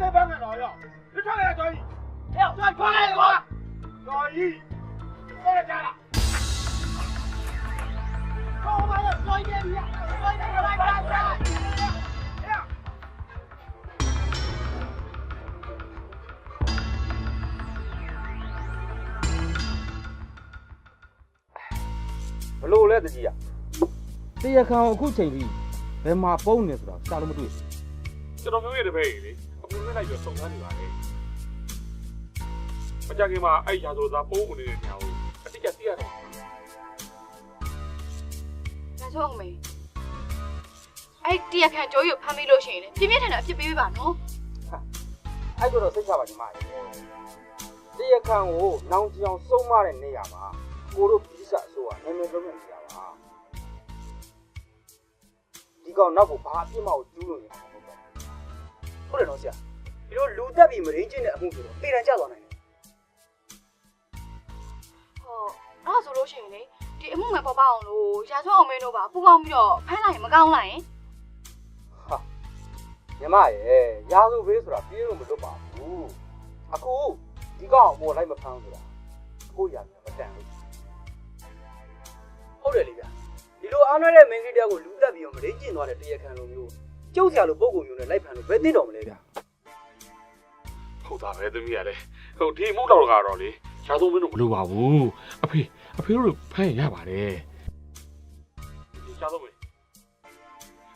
谁帮看老药？你穿来交易，哎呀，穿穿来给我，交易，过来家了。我妈的，交易点你，交易点你来干啥？哎呀！ ဘလို့လဲတကြီးอ่ะတရားခံကိုအခုချိန်ကြီးဘယ်မှာပုံနေဆိုတော့ရှာလို့မတွေ့ဘူး ကျွန်တော်မျိုးရဲ့တပည့်ကြီးလေ အပူနဲ့လိုက်ပြီးစုံစမ်းနေပါလေမကြခင်မှာအဲ့ရာဇိုသားပုံးဝင်နေတဲ့ညောင်ကိုအတိအကျသိရတယ်။ဒါဆိုအောင်မေ။အဲ့တရားခံကြိုးရုပ်ဖမ်းပြီးလို့ရှိရင်လေပြင်းပြင်းထန်ထန်အပြစ်ပေးပေးပါနော်အဲ့တော့စိတ်ချပါညီမရေတရားခံကိုနောင်ကြအောင်စုံမတဲ့နေရာမှာကိုတို့ပြီးစားဆိုကနာမည်လုံးနေကြပါဒီကောင်နောက်ကိုဘာအပြစ်မှကိုကျူးလို့ရမှာမဟုတ်ဘူး ဟုတ်တယ်နော်ဆရာဒီလိုလူတက်ပြီးမရင်းချင်းတဲ့အမှုဆိုတော့ပေတံကျသွားနိုင်တယ်။ဟောအဲ့ဒါဆိုလို့ရှိရင်လေဒီအမှုမှန်ပေါ်ပါအောင်လို့ရာဇဝအောင်မင်းတို့ပါပူပေါင်းပြီးတော့ဖမ်းလိုက်ရင်မကောင်းလိုက်ရင်ဟာညီမရေရာဇူဘေးဆိုတာပြေးလို့မလွတ်ပါဘူးအခုဒီကောင်ကိုလိုက်မဖမ်းဆိုတာကိုရမတန်ဘူးဟုတ်တယ်လေဗျဒီလိုအားနွယ်တဲ့မင်းကြီးတယောက်ကိုလူတက်ပြီးတော့မရင်းချင်းသွားတဲ့တရားခံလိုမျိုး ကျုပ်ဆရာလိုပုံကုမျိုးနဲ့လိုက်ဖမ်းလို့ဘယ်သိတော်မလဲဗျဟုတ်တာပဲသမီးကလေဟိုဒီမှုတော်ကတော့လေရာဇိုမင်းတို့မလိုပါဘူးအဖေအဖေတို့ဖမ်းရပါတယ်ဒီရာဇိုမင်း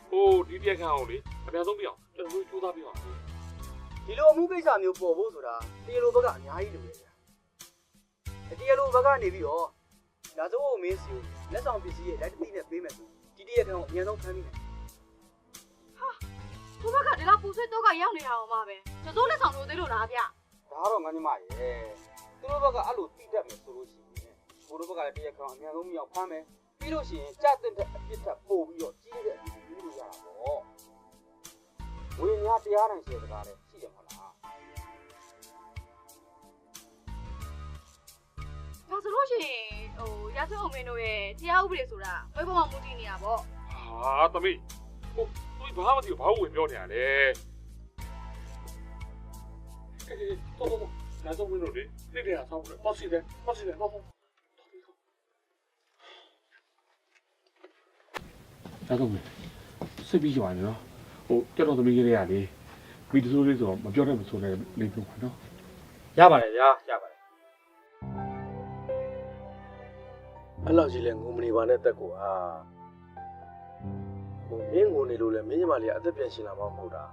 ဟိုဒီတရားခံအောင်လေအများဆုံးပြအောင်ကျွန်တော်တို့ကြိုးစားပြအောင်ဒီလိုအမှုကိစ္စမျိုးပေါ်ဖို့ဆိုတာတရားလိုဘက်ကအများကြီးလိုတယ်ဗျတရားလိုဘက်ကနေပြီးတော့လာစိုးကိုမင်းစီကိုလက်ဆောင်ပစ္စည်းရဲ့လက်တတိနဲ့ပေးမယ်ဆိုဒီတရားခံကိုအများဆုံးဖမ်းမိတယ်။ဘုဘကဒီလောက် ပူဆွေးတော့ကရောက်နေတာအောင်ပါပဲ။ကျစိုးလက်ဆောင်လို့သေးလို့လားဗျ။ဒါတော့ငါညီမရေသူတို့ဘက်ကအဲ့လိုတိတတ်မယ်ဆိုလို့ရှိရင်ကိုတို့ဘက်ကလည်းတရားခံအများဆုံးမြောက်ဖမ်းမယ်ပြီးလို့ရှိရင်ကြတဲ့တဲ့အပြစ်ထပ်ပို့ပြီးတော့ကြီးတဲ့အပြစ်ကိုယူလို့ရတာပေါ့ဝိညာဉ်တရားနိုင်စေတကားလည်းရှိတယ်မဟုတ်လားဒါဆိုလို့ရှိရင်ဟိုရာဇဝအောင်မင်းတို့ရဲ့တရားဥပဒေဆိုတာဘယ်ပေါ်မှာမူတည်နေတာပေါ့ဟာသမီးဟို သူဘာမှမသိဘူးဘာဝင်ပြောနေရလဲကဲကဲတော့တော့ရာဇိုမင်းတို့လေတိတ်တယ်ဆောင်းတယ်ပေါ့စီတယ်ပေါ့စီတယ်တော့တော့ရာဇိုမင်းစိတ်ပြီးရွာနေနော်ဟိုကြောက်တော့သမီးကလေးရလေမိတဆိုးလေးဆိုတော့မပြောနဲ့မဆိုနဲ့လေးပြောပါနော်ရပါတယ်ဗျာရပါတယ်အဲ့လောက်ကြီးလဲငုံမနေပါနဲ့တက်ကိုဟာ ဟိုမင်းငုံနေလို့လဲမင်းညီမလေးကအသက်ပြန်ရှင်လာမှမဟုတ်တာ